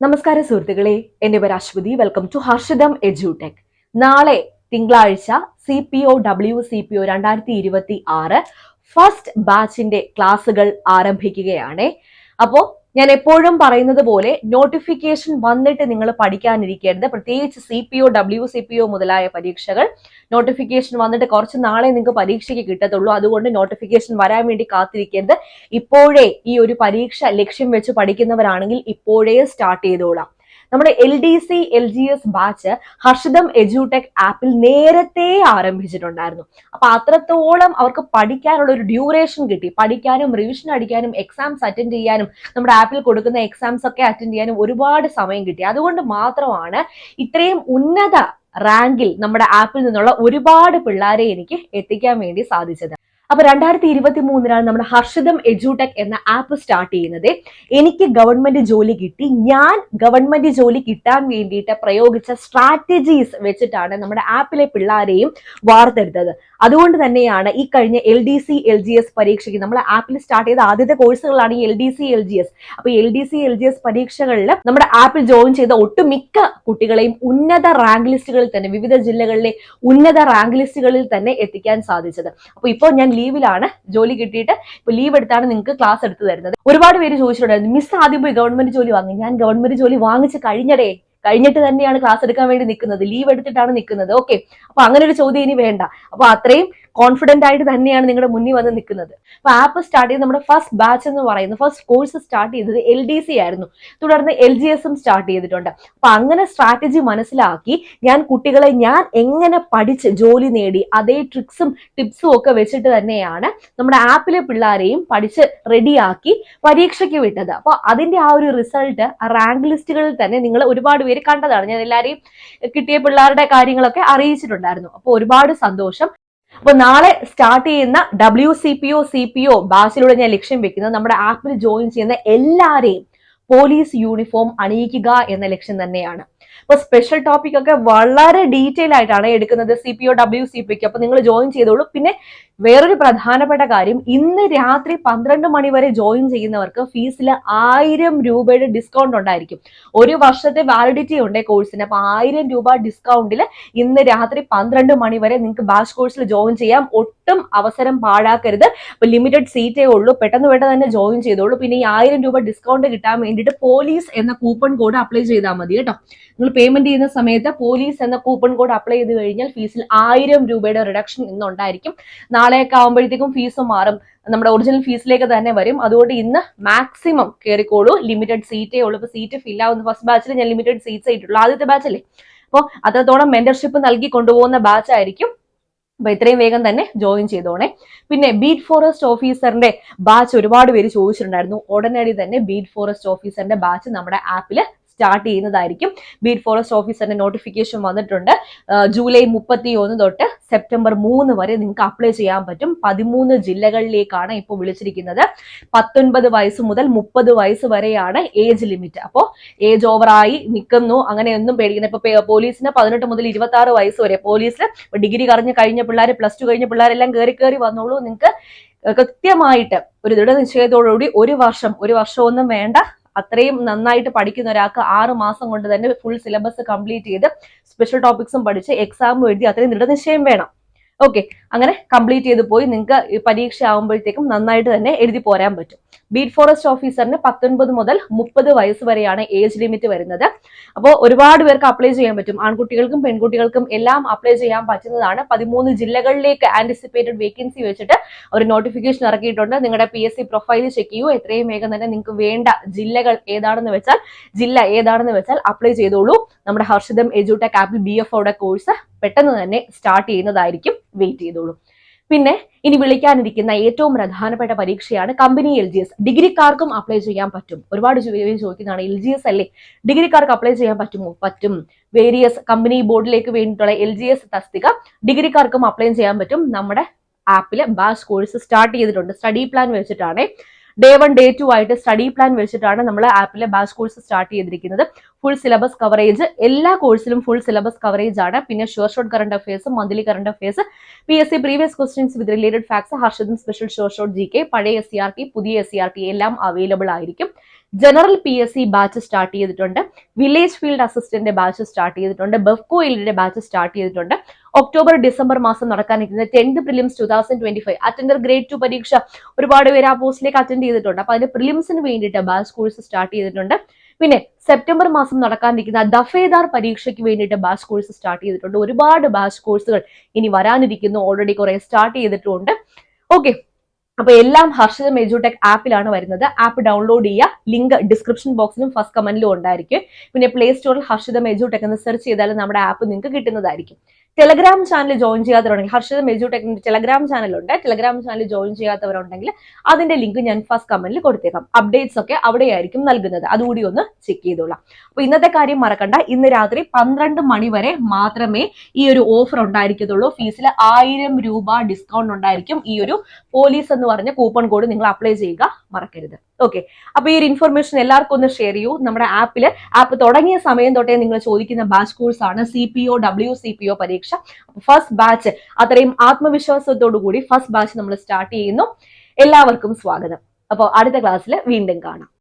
നമസ്കാരം സുഹൃത്തുക്കളെ. എന്റെ പേര് Aswathi. Welcome to Harshitham edutech നാളെ തിങ്കളാഴ്ച C P O W C P O രണ്ടായിരത്തി ഇരുപത്തി ആറ് ഫസ്റ്റ് ബാച്ചിന്റെ ക്ലാസ്സുകൾ ആരംഭിക്കുകയാണ്. അപ്പോ ഞാൻ എപ്പോഴും പറയുന്നത് പോലെ നോട്ടിഫിക്കേഷൻ വന്നിട്ട് നിങ്ങൾ പഠിക്കാനിരിക്കരുത്. പ്രത്യേകിച്ച് C P O W C P O മുതലായ പരീക്ഷകൾ നോട്ടിഫിക്കേഷൻ വന്നിട്ട് കുറച്ച് നാളെ നിങ്ങൾക്ക് പരീക്ഷയ്ക്ക് കിട്ടത്തുള്ളൂ. അതുകൊണ്ട് നോട്ടിഫിക്കേഷൻ വരാൻ വേണ്ടി കാത്തിരിക്കരുത്. ഇപ്പോഴേ ഈ ഒരു പരീക്ഷ ലക്ഷ്യം വെച്ച് പഠിക്കുന്നവരാണെങ്കിൽ ഇപ്പോഴേ സ്റ്റാർട്ട് ചെയ്തോളാം. നമ്മുടെ L D C L G S batch Harshitham edutech ആപ്പിൽ നേരത്തെ ആരംഭിച്ചിട്ടുണ്ടായിരുന്നു. അപ്പൊ അത്രത്തോളം അവർക്ക് പഠിക്കാനുള്ള ഒരു ഡ്യൂറേഷൻ കിട്ടി. പഠിക്കാനും റിവിഷൻ അടിക്കാനും എക്സാംസ് അറ്റൻഡ് ചെയ്യാനും നമ്മുടെ ആപ്പിൽ കൊടുക്കുന്ന എക്സാംസ് ഒക്കെ അറ്റൻഡ് ചെയ്യാനും ഒരുപാട് സമയം കിട്ടി. അതുകൊണ്ട് മാത്രമാണ് ഇത്രയും ഉന്നത റാങ്കിൽ നമ്മുടെ ആപ്പിൽ നിന്നുള്ള ഒരുപാട് പിള്ളേരെ എനിക്ക് എത്തിക്കാൻ വേണ്ടി സാധിച്ചത്. അപ്പൊ രണ്ടായിരത്തി ഇരുപത്തി മൂന്നിലാണ് നമ്മുടെ ഹർഷിതം എഡ്യൂടെക് എന്ന ആപ്പ് സ്റ്റാർട്ട് ചെയ്യുന്നത്. എനിക്ക് ഗവൺമെന്റ് ജോലി കിട്ടി. ഞാൻ ഗവൺമെന്റ് ജോലി കിട്ടാൻ വേണ്ടിയിട്ട് പ്രയോഗിച്ച സ്ട്രാറ്റജീസ് വെച്ചിട്ടാണ് നമ്മുടെ ആപ്പിലെ പിള്ളേരെയും വാർത്തെടുത്തത്. അതുകൊണ്ട് തന്നെയാണ് ഈ കഴിഞ്ഞ L D C L G S പരീക്ഷയ്ക്ക് നമ്മൾ ആപ്പിൽ സ്റ്റാർട്ട് ചെയ്ത ആദ്യത്തെ കോഴ്സുകളാണ് ഈ L D C L G S അപ്പൊ L D C L G S പരീക്ഷകളിൽ നമ്മുടെ ആപ്പിൽ ജോയിൻ ചെയ്ത ഒട്ടുമിക്ക കുട്ടികളെയും ഉന്നത റാങ്ക് ലിസ്റ്റുകളിൽ തന്നെ വിവിധ ജില്ലകളിലെ ഉന്നത റാങ്ക് ലിസ്റ്റുകളിൽ തന്നെ എത്തിക്കാൻ സാധിച്ചത്. അപ്പൊ ഇപ്പോൾ ഞാൻ ലീവിലാണ് ജോലി കിട്ടിയിട്ട് ഇപ്പൊ ലീവ് എടുത്താണ് നിങ്ങൾക്ക് ക്ലാസ് എടുത്തു തരുന്നത്. ഒരുപാട് പേര് ചോദിച്ചിട്ടുണ്ടായിരുന്നു മിസ് ആദ്യം പോയി ഗവൺമെന്റ് ജോലി വാങ്ങി ഞാൻ ഗവൺമെന്റ് ജോലി വാങ്ങിച്ച് കഴിഞ്ഞടേ കഴിഞ്ഞിട്ട് തന്നെയാണ് ക്ലാസ് എടുക്കാൻ വേണ്ടി നിൽക്കുന്നത് ലീവ് എടുത്തിട്ടാണ് നിൽക്കുന്നത് ഓക്കെ അപ്പൊ അങ്ങനെ ഒരു ചോദ്യം ഇനി വേണ്ട. അപ്പൊ അത്രയും കോൺഫിഡന്റ് ആയിട്ട് തന്നെയാണ് നിങ്ങളുടെ മുന്നിൽ വന്ന് നിൽക്കുന്നത്. അപ്പൊ ആപ്പ് സ്റ്റാർട്ട് ചെയ്ത് നമ്മുടെ ഫസ്റ്റ് ബാച്ച് എന്ന് പറയുന്നത് ഫസ്റ്റ് കോഴ്സ് സ്റ്റാർട്ട് ചെയ്തത് എൽ ഡി സി ആയിരുന്നു. തുടർന്ന് എൽ ജി എസും സ്റ്റാർട്ട് ചെയ്തിട്ടുണ്ട്. അപ്പൊ അങ്ങനെ സ്ട്രാറ്റജി മനസ്സിലാക്കി ഞാൻ കുട്ടികളെ ഞാൻ എങ്ങനെ പഠിച്ച് ജോലി നേടി അതേ ട്രിക്സും ടിപ്സും ഒക്കെ വെച്ചിട്ട് തന്നെയാണ് നമ്മുടെ ആപ്പിലെ പിള്ളേരെയും പഠിച്ച് റെഡിയാക്കി പരീക്ഷയ്ക്ക് വിട്ടത്. അപ്പൊ അതിന്റെ ആ ഒരു റിസൾട്ട് റാങ്ക് ലിസ്റ്റുകളിൽ തന്നെ നിങ്ങൾ ഒരുപാട് പേര് കണ്ടതാണ്. ഞാൻ എല്ലാവരെയും കിട്ടിയ പിള്ളേരുടെ കാര്യങ്ങളൊക്കെ അറിയിച്ചിട്ടുണ്ടായിരുന്നു. അപ്പൊ ഒരുപാട് സന്തോഷം. അപ്പൊ നാളെ സ്റ്റാർട്ട് ചെയ്യുന്ന W C P O C P O ബാച്ചിലൂടെ ഞാൻ ലക്ഷ്യം വെക്കുന്നത് നമ്മുടെ ആപ്പിൽ ജോയിൻ ചെയ്യുന്ന എല്ലാരെയും പോലീസ് യൂണിഫോം അണിയിക്കുക എന്ന ലക്ഷ്യം തന്നെയാണ്. അപ്പൊ സ്പെഷ്യൽ ടോപ്പിക് ഒക്കെ വളരെ ഡീറ്റെയിൽ ആയിട്ടാണ് എടുക്കുന്നത് C P O W C പിക്ക് അപ്പൊ നിങ്ങൾ ജോയിൻ ചെയ്തോളൂ. പിന്നെ വേറൊരു പ്രധാനപ്പെട്ട കാര്യം ഇന്ന് രാത്രി പന്ത്രണ്ട് മണി വരെ ജോയിൻ ചെയ്യുന്നവർക്ക് ഫീസിൽ ആയിരം രൂപയുടെ ഡിസ്കൗണ്ട് ഉണ്ടായിരിക്കും. ഒരു വർഷത്തെ വാലിഡിറ്റി ഉണ്ട് കോഴ്സിന് അപ്പൊ ആയിരം രൂപ ഡിസ്കൗണ്ടിൽ ഇന്ന് രാത്രി പന്ത്രണ്ട് മണി വരെ നിങ്ങൾക്ക് ബാച്ച് കോഴ്സിൽ ജോയിൻ ചെയ്യാം. ഒട്ടും അവസരം പാഴാക്കരുത്. അപ്പൊ ലിമിറ്റഡ് സീറ്റേ ഉള്ളൂ. പെട്ടെന്ന് പെട്ടെന്ന് തന്നെ ജോയിൻ ചെയ്തോളൂ. പിന്നെ ഈ ആയിരം രൂപ ഡിസ്കൗണ്ട് കിട്ടാൻ വേണ്ടിയിട്ട് പോലീസ് എന്ന കൂപ്പൺ കോഡ് അപ്ലൈ ചെയ്താൽ മതി കേട്ടോ. നിങ്ങൾ പേയ്മെന്റ് ചെയ്യുന്ന സമയത്ത് പോലീസ് എന്ന കൂപ്പൺ കോഡ് അപ്ലൈ ചെയ്ത് കഴിഞ്ഞാൽ ഫീസിൽ ആയിരം രൂപയുടെ റിഡക്ഷൻ ഇന്നുണ്ടായിരിക്കും. നാളെയൊക്കെ ആകുമ്പോഴത്തേക്കും ഫീസ് മാറും. നമ്മുടെ ഒറിജിനൽ ഫീസിലേക്ക് തന്നെ വരും. അതുകൊണ്ട് ഇന്ന് മാക്സിമം കയറിക്കോളൂ ലിമിറ്റഡ് സീറ്റേ ഉള്ളൂ. ഇപ്പൊ സീറ്റ് ഫിൽ ആവുന്ന ഫസ്റ്റ് ബാച്ചിൽ ഞാൻ ലിമിറ്റഡ് സീറ്റ്സ് ആയിട്ടുള്ളൂ ആദ്യത്തെ ബാച്ചല്ലേ അപ്പോൾ അത്രത്തോളം മെന്റർഷിപ്പ് നൽകി കൊണ്ടുപോകുന്ന ബാച്ച് ആയിരിക്കും. അപ്പൊ ഇത്രയും വേഗം തന്നെ ജോയിൻ ചെയ്തോണേ. പിന്നെ ബീറ്റ് ഫോറസ്റ്റ് ഓഫീസറിന്റെ ബാച്ച് ഒരുപാട് പേര് ചോദിച്ചിട്ടുണ്ടായിരുന്നു. ഉടനടി തന്നെ ബീറ്റ് ഫോറസ്റ്റ് ഓഫീസറിന്റെ ബാച്ച് നമ്മുടെ ആപ്പിൽ സ്റ്റാർട്ട് ചെയ്യുന്നതായിരിക്കും. ബീറ്റ് ഫോറസ്റ്റ് ഓഫീസറിന്റെ നോട്ടിഫിക്കേഷൻ വന്നിട്ടുണ്ട്. ജൂലൈ മുപ്പത്തി ഒന്ന് തൊട്ട് സെപ്റ്റംബർ മൂന്ന് വരെ നിങ്ങൾക്ക് അപ്ലൈ ചെയ്യാൻ പറ്റും. പതിമൂന്ന് ജില്ലകളിലേക്കാണ് ഇപ്പോൾ വിളിച്ചിരിക്കുന്നത്. പത്തൊൻപത് വയസ്സ് മുതൽ മുപ്പത് വയസ്സ് വരെയാണ് ഏജ് ലിമിറ്റ് അപ്പോൾ ഏജ് ഓവറായി നിൽക്കുന്നു അങ്ങനെയൊന്നും പേടിക്കുന്നത് ഇപ്പൊ പോലീസിന് പതിനെട്ട് മുതൽ ഇരുപത്തി ആറ് വയസ്സ് വരെ. പോലീസിൽ ഡിഗ്രി കറിഞ്ഞ് കഴിഞ്ഞ പിള്ളേർ പ്ലസ് ടു കഴിഞ്ഞ പിള്ളേരെല്ലാം കയറി കയറി വന്നോളൂ. നിങ്ങൾക്ക് കൃത്യമായിട്ട് ഒരു ദൃഢനിശ്ചയത്തോടുകൂടി ഒരു വർഷം ഒരു വർഷമൊന്നും വേണ്ട. അത്രയും നന്നായിട്ട് പഠിക്കുന്ന ഒരാൾക്ക് ആറ് മാസം കൊണ്ട് തന്നെ ഫുൾ സിലബസ് കംപ്ലീറ്റ് ചെയ്ത് സ്പെഷ്യൽ ടോപ്പിക്സും പഠിച്ച് എക്സാം എഴുതി അത്രയും ദൃഢനിശ്ചയം വേണം. ഓക്കെ അങ്ങനെ കംപ്ലീറ്റ് ചെയ്ത് പോയി നിങ്ങൾക്ക് പരീക്ഷ ആകുമ്പോഴത്തേക്കും നന്നായിട്ട് തന്നെ എഴുതി പോരാൻ പറ്റും. ബീറ്റ് ഫോറസ്റ്റ് ഓഫീസറിന് പത്തൊൻപത് മുതൽ മുപ്പത് വയസ്സ് വരെയാണ് ഏജ് ലിമിറ്റ് വരുന്നത്. അപ്പോൾ ഒരുപാട് പേർക്ക് അപ്ലൈ ചെയ്യാൻ പറ്റും. ആൺകുട്ടികൾക്കും പെൺകുട്ടികൾക്കും എല്ലാം അപ്ലൈ ചെയ്യാൻ പറ്റുന്നതാണ്. പതിമൂന്ന് ജില്ലകളിലേക്ക് ആന്റിസിപ്പേറ്റഡ് വേക്കൻസി വെച്ചിട്ട് ഒരു നോട്ടിഫിക്കേഷൻ ഇറക്കിയിട്ടുണ്ട്. നിങ്ങളുടെ P S C profile check ചെയ്യൂ. എത്രയും വേഗം തന്നെ നിങ്ങൾക്ക് വേണ്ട ജില്ലകൾ ഏതാണെന്ന് വെച്ചാൽ ജില്ല ഏതാണെന്ന് വെച്ചാൽ അപ്ലൈ ചെയ്തോളൂ. നമ്മുടെ ഹർഷിതം എജുടെക് ആപ്പിൽ ബി എഫ് കോഴ്സ് പെട്ടെന്ന് തന്നെ സ്റ്റാർട്ട് ചെയ്യുന്നതായിരിക്കും. വെയിറ്റ് ചെയ്തോളൂ. പിന്നെ ഇനി വിളിക്കാനിരിക്കുന്ന ഏറ്റവും പ്രധാനപ്പെട്ട പരീക്ഷയാണ് കമ്പനി എൽ ജി എസ് ഡിഗ്രിക്കാർക്കും അപ്ലൈ ചെയ്യാൻ പറ്റും. ഒരുപാട് ചോദിക്കുന്നതാണ് എൽ ജി എസ് അല്ലേ? ഡിഗ്രിക്കാർക്ക് അപ്ലൈ ചെയ്യാൻ പറ്റുമോ? പറ്റും. വേരിയസ് കമ്പനി ബോർഡിലേക്ക് വേണ്ടിയിട്ടുള്ള എൽ ജി എസ് തസ്തിക ഡിഗ്രിക്കാർക്കും അപ്ലൈ ചെയ്യാൻ പറ്റും. നമ്മുടെ ആപ്പിൽ ബാച്ച് കോഴ്സ് സ്റ്റാർട്ട് ചെയ്തിട്ടുണ്ട്. സ്റ്റഡി പ്ലാൻ വെച്ചിട്ടാണ്. ഡേ വൺ ഡേ ടു ആയിട്ട് സ്റ്റഡി പ്ലാൻ വെച്ചിട്ടാണ് നമ്മൾ ആപ്പിലെ ബാച്ച് കോഴ്സ് സ്റ്റാർട്ട് ചെയ്തിരിക്കുന്നത്. ഫുൾ സിലബസ് കവറേജ് എല്ലാ കോഴ്സിലും ഫുൾ സിലബസ് കവറേജ് ആണ്. പിന്നെ sure shot current affairs monthly current affairs P S C previous questions with related facts ഹർഷദും special sure shot G K പഴയ S പുതിയ എസ് എല്ലാം available ആയിരിക്കും. General P S C batch start ചെയ്തിട്ടുണ്ട്. Village field assistant batch start ചെയ്തിട്ടുണ്ട്. ബെഫ്കോ എല്ലിന്റെ batch start ചെയ്തിട്ടുണ്ട്. October December മാസം നടക്കാനിരിക്കുന്ന tenth prelims two thousand twenty five attender grade two പരീക്ഷ ഒരുപാട് പേര് ആ പോസ്റ്റിലേക്ക് അറ്റൻഡ് ചെയ്തിട്ടുണ്ട്. അപ്പൊ അതിന്റെ പ്രിലിംസിന് വേണ്ടിയിട്ട് ബാസ് കോഴ്സ് സ്റ്റാർട്ട് ചെയ്തിട്ടുണ്ട്. പിന്നെ സെപ്റ്റംബർ മാസം നടക്കാനിരിക്കുന്ന ദഫേദാർ പരീക്ഷയ്ക്ക് വേണ്ടിയിട്ട് ബാസ് കോഴ്സ് സ്റ്റാർട്ട് ചെയ്തിട്ടുണ്ട്. ഒരുപാട് ബാസ് കോഴ്സുകൾ ഇനി വരാനിരിക്കുന്നു. ഓൾറെഡി കുറെ സ്റ്റാർട്ട് ചെയ്തിട്ടുണ്ട്. ഓക്കെ അപ്പൊ എല്ലാം ഹർഷിത മെജുടെക് ആപ്പിലാണ് വരുന്നത്. ആപ്പ് ഡൗൺലോഡ് ചെയ്യുക. ലിങ്ക് ഡിസ്ക്രിപ്ഷൻ ബോക്സിലും ഫസ്റ്റ് കമന്റിലും ഉണ്ടായിരിക്കും. പിന്നെ പ്ലേ സ്റ്റോറിൽ ഹർഷിത മെജുടെക് എന്ന് സെർച്ച് ചെയ്താൽ നമ്മുടെ ആപ്പ് നിങ്ങൾക്ക് കിട്ടുന്നതായിരിക്കും. ടെലഗ്രാം ചാനൽ ജോയിൻ ചെയ്യാത്തവരുണ്ടെങ്കിൽ ഹർഷിത എജുടെക്കിന്റെ ടെലഗ്രാം ചാനലുണ്ട് ടെലഗ്രാം ചാനൽ ജോയിൻ ചെയ്യാത്തവരുണ്ടെങ്കിൽ അതിന്റെ ലിങ്ക് ഞാൻ ഫസ്റ്റ് കമന്റിൽ കൊടുത്തേക്കാം. അപ്ഡേറ്റ്സ് ഒക്കെ അവിടെയായിരിക്കും നൽകുന്നത്. അതുകൂടി ഒന്ന് ചെക്ക് ചെയ്തോളാം. അപ്പൊ ഇന്നത്തെ കാര്യം മറക്കണ്ട. ഇന്ന് രാത്രി പന്ത്രണ്ട് മണി വരെ മാത്രമേ ഈ ഒരു ഓഫർ ഉണ്ടായിരിക്കത്തുള്ളൂ. ഫീസിൽ ആയിരം രൂപ ഡിസ്കൗണ്ട് ഉണ്ടായിരിക്കും. ഈ ഒരു പോലീസ് എന്ന് പറഞ്ഞ കൂപ്പൺ കോഡ് നിങ്ങൾ അപ്ലൈ ചെയ്യുക. മറക്കരുത്. ഓക്കെ അപ്പൊ ഈ ഒരു ഇൻഫർമേഷൻ എല്ലാവർക്കും ഒന്ന് ഷെയർ ചെയ്യൂ. നമ്മുടെ ആപ്പിൽ ആപ്പ് തുടങ്ങിയ സമയം തൊട്ടേ നിങ്ങൾ ചോദിക്കുന്ന ബാച്ച് കോഴ്സ് ആണ്. C P O W C P O പരീക്ഷ. ഫസ്റ്റ് ബാച്ച് അത്രയും ആത്മവിശ്വാസത്തോടു കൂടി ഫസ്റ്റ് ബാച്ച് നമ്മൾ സ്റ്റാർട്ട് ചെയ്യുന്നു. എല്ലാവർക്കും സ്വാഗതം. അപ്പോൾ അടുത്ത ക്ലാസ്സിൽ വീണ്ടും കാണാം.